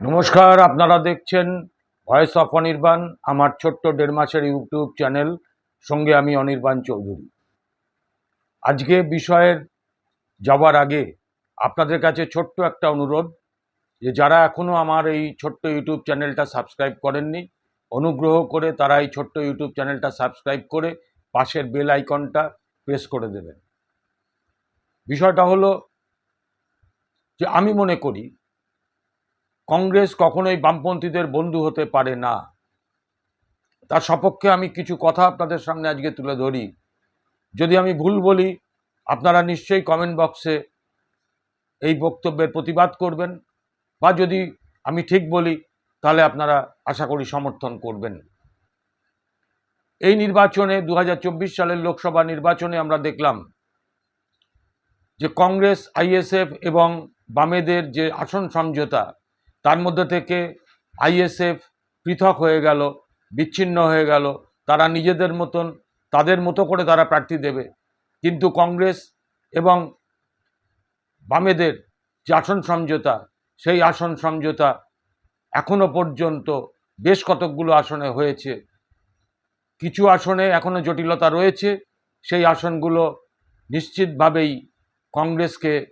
নমস্কার, আপনারা দেখছেন ভয়েস অফ অনির্বাণ আমার ছোট্ট দেড় মাসের ইউটিউব চ্যানেল সঙ্গে আমি অনির্বাণ চৌধুরী। আজকে বিষয়ের যাওয়ার আগে আপনাদের কাছে ছোট্ট একটা অনুরোধ যে যারা এখনও আমার এই ছোট্ট ইউটিউব চ্যানেলটা সাবস্ক্রাইব করেননি, অনুগ্রহ করে তারা এই ছোট্ট ইউটিউব চ্যানেলটা সাবস্ক্রাইব করে পাশের বেল আইকনটা প্রেস করে দেবেন। বিষয়টা হলো যে আমি মনে করি কংগ্রেস কখনোই বামপন্থীদের বন্ধু হতে পারে না। তার সপক্ষে আমি কিছু কথা আপনাদের সামনে আজকে তুলে ধরি। যদি আমি ভুল বলি, আপনারা নিশ্চয়ই কমেন্ট বক্সে এই বক্তব্যের প্রতিবাদ করবেন বা যদি আমি ঠিক বলি, তাহলে আপনারা আশা করি সমর্থন করবেন। এই নির্বাচনে দু হাজার চব্বিশ সালের লোকসভা নির্বাচনে আমরা দেখলাম যে কংগ্রেস, আইএসএফ এবং বামেদের যে আসন সমঝোতা তার মধ্যে থেকে আইএসএফ পৃথক হয়ে গেল, বিচ্ছিন্ন হয়ে গেল। তারা নিজেদের মতন, তাদের মতো করে তারা প্রার্থী দেবে। কিন্তু কংগ্রেস এবং বামেদের যে আসন সমঝোতা, সেই আসন সমঝোতা এখনও পর্যন্ত বেশ কতকগুলো আসনে হয়েছে। কিছু আসনে এখনও জটিলতা রয়েছে। সেই আসনগুলো নিশ্চিতভাবেই কংগ্রেসকে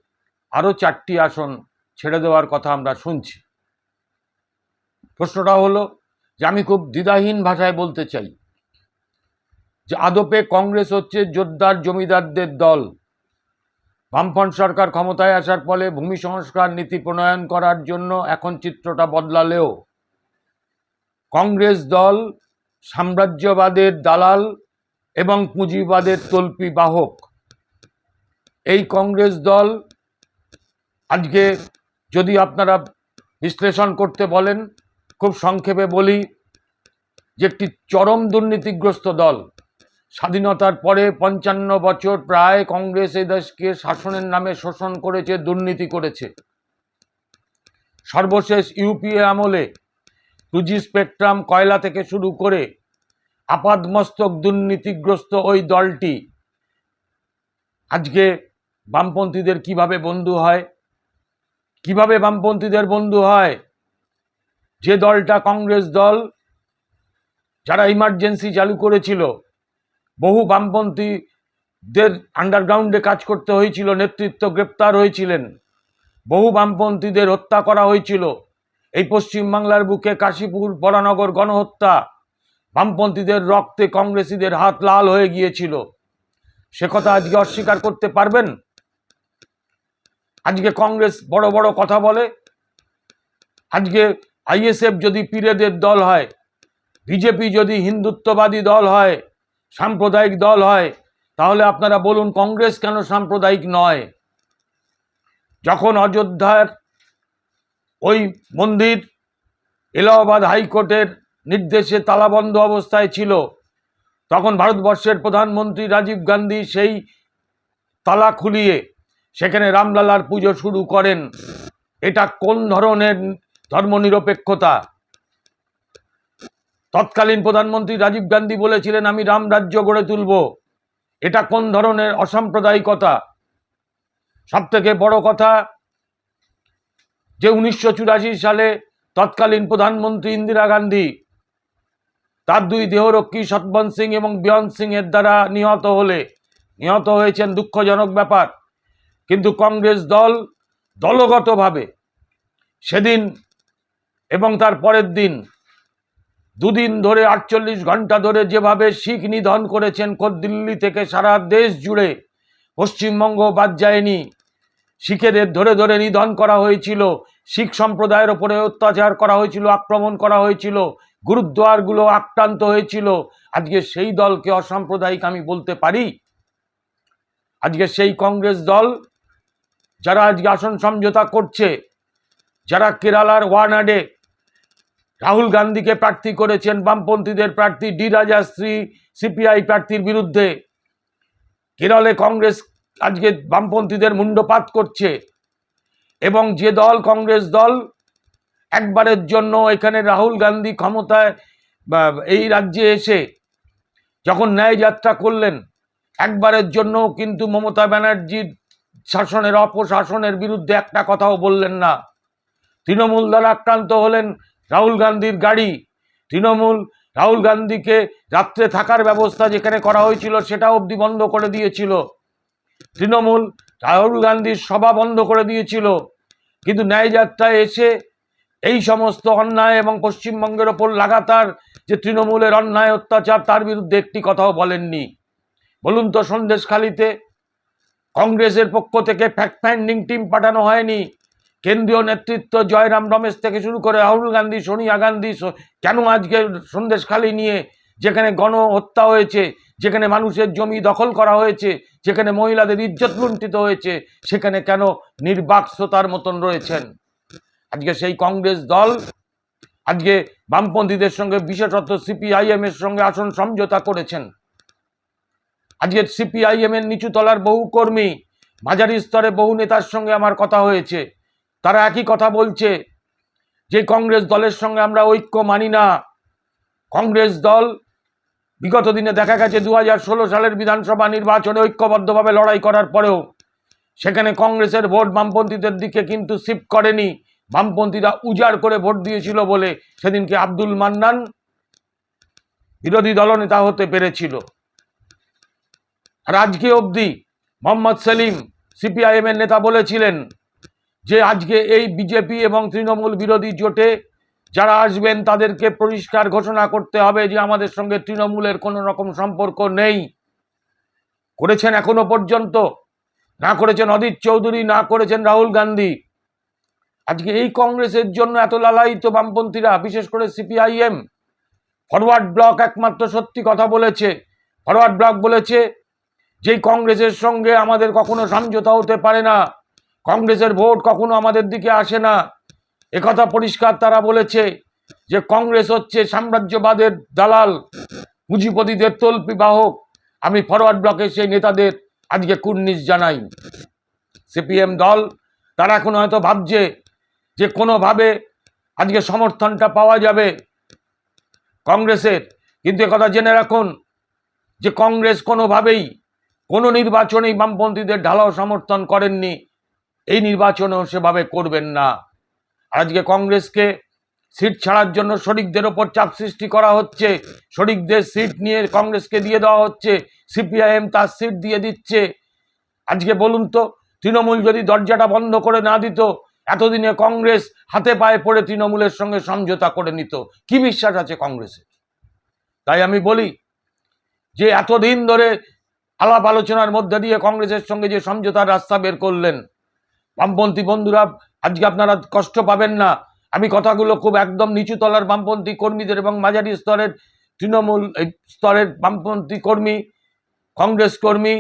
আরও চারটি আসন ছেড়ে দেওয়ার কথা আমরা শুনছি। প্রশ্নটা হলো যে আমি খুব দ্বিধাহীন ভাষায় বলতে চাই। যে আদপে কংগ্রেস হচ্ছে জোরদার জমিদারদের দল। বামফ্রন্ট সরকার ক্ষমতায় আসার ফলে ভূমি সংস্কার নীতি প্রণয়ন করার জন্য এখন চিত্রটা বদলালেও। কংগ্রেস দল সাম্রাজ্যবাদের দালাল এবং পুঁজিবাদের তল্পি বাহক। এই কংগ্রেস দল আজকে যদি আপনারা বিশ্লেষণ করতে বলেন খুব সংক্ষেপে বলি যে একটি চরম দুর্নীতিগ্রস্ত দল। স্বাধীনতার পরে পঞ্চান্ন বছর প্রায় কংগ্রেস এই দেশকে শাসনের নামে শোষণ করেছে, দুর্নীতি করেছে। সর্বশেষ ইউপিএ আমলে টু জি স্পেকট্রাম কয়লা থেকে শুরু করে আপাদমস্তক দুর্নীতিগ্রস্ত ওই দলটি আজকে বামপন্থীদের কীভাবে বন্ধু হয়? কীভাবে বামপন্থীদের বন্ধু হয়? যে দলটা কংগ্রেস দল যারা ইমার্জেন্সি চালু করেছিল, বহু বামপন্থীদের আন্ডারগ্রাউন্ডে কাজ করতে হয়েছিল, নেতৃত্ব গ্রেপ্তার হয়েছিলেন, বহু বামপন্থীদের হত্যা করা হয়েছিল। এই পশ্চিমবাংলার বুকে কাশীপুর বরানগর গণহত্যা, বামপন্থীদের রক্তে কংগ্রেসীদের হাত লাল হয়ে গিয়েছিল। সে কথা আজকে অস্বীকার করতে পারবেন? আজকে কংগ্রেস বড় বড় কথা বলে, আজকে আইএসএফ যদি পীরেদের দল হয়, বিজেপি যদি হিন্দুত্ববাদী দল হয়, সাম্প্রদায়িক দল হয়, তাহলে আপনারা বলুন কংগ্রেস কেন সাম্প্রদায়িক নয়? যখন অযোধ্যার ওই মন্দির এলাহাবাদ হাইকোর্টের নির্দেশে তালাবন্ধ অবস্থায় ছিল, তখন ভারতবর্ষের প্রধানমন্ত্রী রাজীব গান্ধী সেই তালা খুলিয়ে সেখানে রামলালার পুজো শুরু করেন। এটা কোন ধরনের ধর্মনিরপেক্ষতা। তৎকালীন প্রধানমন্ত্রী রাজীব গান্ধী বলেছিলেন, আমি রাম রাজ্য গড়ে তুলব। এটা কোন ধরনের অসাম্প্রদায়িকতা? সব থেকে বড় কথা যে উনিশশো চুরাশি সালে তৎকালীন প্রধানমন্ত্রী ইন্দিরা গান্ধী তার দুই দেহরক্ষী সতবন্ত সিং এবং বিয়ন্ত সিং এর দ্বারা নিহত হলে, নিহত হয়েছেন দুঃখজনক ব্যাপার, কিন্তু কংগ্রেস দল দলগতভাবে সেদিন এবং তার পরের দিন, দুদিন ধরে আটচল্লিশ ঘণ্টা ধরে যেভাবে শিখ নিধন করেছেন দিল্লি থেকে সারা দেশ জুড়ে, পশ্চিমবঙ্গ বাদ যায়নি। শিখেদের ধরে ধরে নিধন করা হয়েছিল, শিখ সম্প্রদায়ের ওপরে অত্যাচার করা হয়েছিল, আক্রমণ করা হয়েছিল, গুরুদ্বারগুলো আক্রান্ত হয়েছিল। আজকে সেই দলকে অসাম্প্রদায়িক আমি বলতে পারি। আজকে সেই কংগ্রেস দল, যারা আজকে আসন সমঝোতা করছে, যারা কেরালার ওয়ানাডে রাহুল গান্ধীকে প্রার্থী করেছেন বামপন্থীদের প্রার্থী ডি রাজাশ্রী, সিপিআই প্রার্থীর বিরুদ্ধে। কেরলে কংগ্রেস আজকে বামপন্থীদের মুন্ডপাত করছে এবং যে দল, কংগ্রেস দল, একবারের জন্য এখানে রাহুল গান্ধী ক্ষমতায় এই রাজ্যে এসে যখন ন্যায় যাত্রা করলেন, একবারের জন্য কিন্তু মমতা ব্যানার্জির শাসনের, অপশাসনের বিরুদ্ধে একটা কথাও বললেন না। তৃণমূল দ্বারা আক্রান্ত হলেন রাহুল গান্ধীর গাড়ি, তৃণমূল রাহুল গান্ধীকে রাত্রে থাকার ব্যবস্থা যেখানে করা হয়েছিল সেটা অবধি বন্ধ করে দিয়েছিল। তৃণমূল রাহুল গান্ধীর সভা বন্ধ করে দিয়েছিল। কিন্তু ন্যায়যাত্রায় এসে এই সমস্ত অন্যায় এবং পশ্চিমবঙ্গের ওপর লাগাতার যে তৃণমূলের অন্যায় অত্যাচার, তার বিরুদ্ধে একটি কথাও বলেননি। বলুন তো, সন্দেশখালিতে কংগ্রেসের পক্ষ থেকে ফ্যাক্ট ফাইন্ডিং টিম পাঠানো হয়নি। কেন্দ্রীয় নেতৃত্ব জয়রাম রমেশ থেকে শুরু করে রাহুল গান্ধী, সোনিয়া গান্ধী কেন আজকে সন্দেশখালি নিয়ে যেখানে গণহত্যা হয়েছে, যেখানে মানুষের জমি দখল করা হয়েছে, যেখানে মহিলাদের ইজ্জত লুণ্ঠিত হয়েছে, সেখানে কেন নির্বাক্সতার মতন রয়েছেন? আজকে সেই কংগ্রেস দল, আজকে বামপন্থীদের সঙ্গে, বিশেষত সিপিআইএম এর সঙ্গে আসন সমঝোতা করেছেন। আজকে সিপিআইএম এর নিচু তলার বহু কর্মী, মাঝারি স্তরে বহু নেতার সঙ্গে আমার কথা হয়েছে। তারা একই কথা বলছে যে কংগ্রেস দলের সঙ্গে আমরা ঐক্য মানি না। কংগ্রেস দল বিগত দিনে দেখা গেছে দু হাজার ষোলো সালের বিধানসভা নির্বাচনে ঐক্যবদ্ধভাবে লড়াই করার পরেও সেখানে কংগ্রেসের ভোট বামপন্থীদের দিকে কিন্তু শিফট করেনি। বামপন্থীরা উজাড় করে ভোট দিয়েছিল বলে সেদিনকে আব্দুল মান্নান বিরোধী দলনেতা হতে পেরেছিল। আর আজকে অবধি মোহাম্মদ সেলিম সিপিআইএম এর নেতা বলেছিলেন যে আজকে এই বিজেপি এবং তৃণমূল বিরোধী জোটে যারা আসবেন, তাদেরকে পরিষ্কার ঘোষণা করতে হবে যে আমাদের সঙ্গে তৃণমূলের কোনো রকম সম্পর্ক নেই। করেছেন এখনও পর্যন্ত। না করেছেন অদিত চৌধুরী, না করেছেন রাহুল গান্ধী। আজকে এই কংগ্রেসের জন্য এত লালায়িত বামপন্থীরা, বিশেষ করে সিপিআইএম, ফরওয়ার্ড ব্লক একমাত্র সত্যি কথা বলেছে। ফরওয়ার্ড ব্লক বলেছে, যেই কংগ্রেসের সঙ্গে আমাদের কখনো সমঝোতা হতে পারে না। কংগ্রেসের ভোট কখনো আমাদের দিকে আসে না। একথা পরিষ্কার তারা বলেছে যে কংগ্রেস হচ্ছে সাম্রাজ্যবাদের দালাল, পুঁজিপতিদের তল্পি বাহক আমি ফরওয়ার্ড ব্লকের সেই নেতাদের আজকে কুর্নিশ জানাই। সিপিএম দল, তারা এখন হয়তো ভাবছে যে কোনোভাবে আজকে সমর্থনটা পাওয়া যাবে কংগ্রেসের। কিন্তু একথা জেনে রাখুন যে কংগ্রেস কোনোভাবেই কোনো নির্বাচনেই বামপন্থীদের ঢালাও সমর্থন করেননি। এই নির্বাচনেও সেভাবে করবেন না। আজকে কংগ্রেসকে সিট ছাড়ার জন্য শরিকদের ওপর চাপ সৃষ্টি করা হচ্ছে। শরিকদের সিট নিয়ে কংগ্রেসকে দিয়ে দেওয়া হচ্ছে। সিপিআইএম তার সিট দিয়ে দিচ্ছে। আজকে বলুন তো, তৃণমূল যদি দরজাটা বন্ধ করে না দিত, এতদিনে কংগ্রেস হাতে পায়ে পড়ে তৃণমূলের সঙ্গে সমঝোতা করে নিত। কি বিশ্বাস আছে কংগ্রেসের? তাই আমি বলি যে, এতদিন ধরে আলাপ আলোচনার মধ্যে দিয়ে কংগ্রেসের সঙ্গে যে সমঝোতার রাস্তা বের করলেন বামপন্থী বন্ধুরা, আজকে আপনারা কষ্ট পাবেন না। আমি কথাগুলো খুব একদম নিচু তলার বামপন্থী কর্মীদের এবং মাঝারি স্তরের, তৃণমূল স্তরের বামপন্থী কর্মী, কংগ্রেস কর্মী,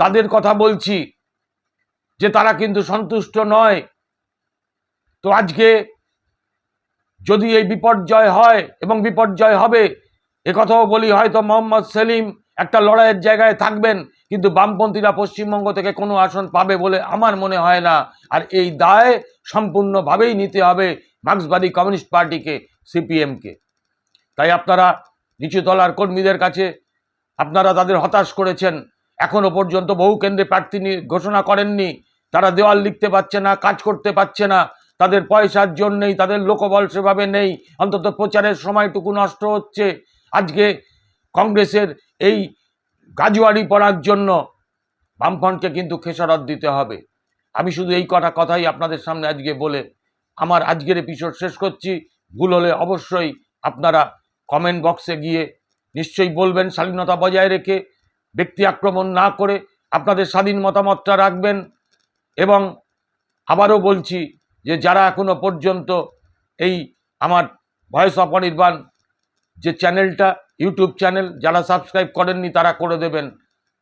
তাদের কথা বলছি যে তারা কিন্তু সন্তুষ্ট নয়। তো আজকে যদি এই বিপর্যয় হয় এবং বিপর্যয় হবে একথাও বলি হয়তো মোহাম্মদ সেলিম একটা লড়াইয়ের জায়গায় থাকবেন, কিন্তু বামপন্থীরা পশ্চিমবঙ্গ থেকে কোনো আসন পাবে বলে আমার মনে হয় না। আর এই দায় সম্পূর্ণভাবেই নিতে হবে মার্ক্সবাদী কমিউনিস্ট পার্টিকে, সিপিএমকে। তাই আপনারা নিচুতলার কর্মীদের কাছে, আপনারা তাদের হতাশ করেছেন এখনও পর্যন্ত বহু কেন্দ্রে প্রার্থী ঘোষণা করেননি, তারা দেওয়াল লিখতে পারছে না, কাজ করতে পারছে না, তাদের পয়সার জন্যেই, তাদের লোকবল সেভাবে নেই, অন্তত প্রচারের সময়টুকু নষ্ট হচ্ছে। আজকে কংগ্রেসের এই গাজুয়ারি পড়ার জন্য বামফ্রন্টকে কিন্তু খেসারত দিতে হবে। আমি শুধু এই কটা কথাই আপনাদের সামনে আজকে বলে আমার আজকের এপিসোড শেষ করছি। ভুল হলে অবশ্যই আপনারা কমেন্ট বক্সে গিয়ে নিশ্চয়ই বলবেন, স্বাধীনতা বজায় রেখে ব্যক্তি আক্রমণ না করে আপনাদের স্বাধীন মতামতটা রাখবেন এবং আবারও বলছি যে যারা এখনও পর্যন্ত এই আমার ভয়েস অফ অনির্বাণ যে চ্যানেলটা ইউটিউব চ্যানেল যারা সাবস্ক্রাইব করেননি তারা করে দেবেন।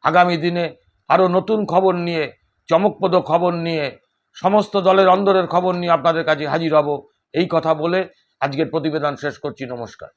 আগামী দিনে আরও নতুন খবর নিয়ে, চমকপ্রদ খবর নিয়ে, সমস্ত দলের অন্দরের খবর নিয়ে আপনাদের কাছে হাজির হব। এই কথা বলে আজকের প্রতিবেদন শেষ করছি। নমস্কার।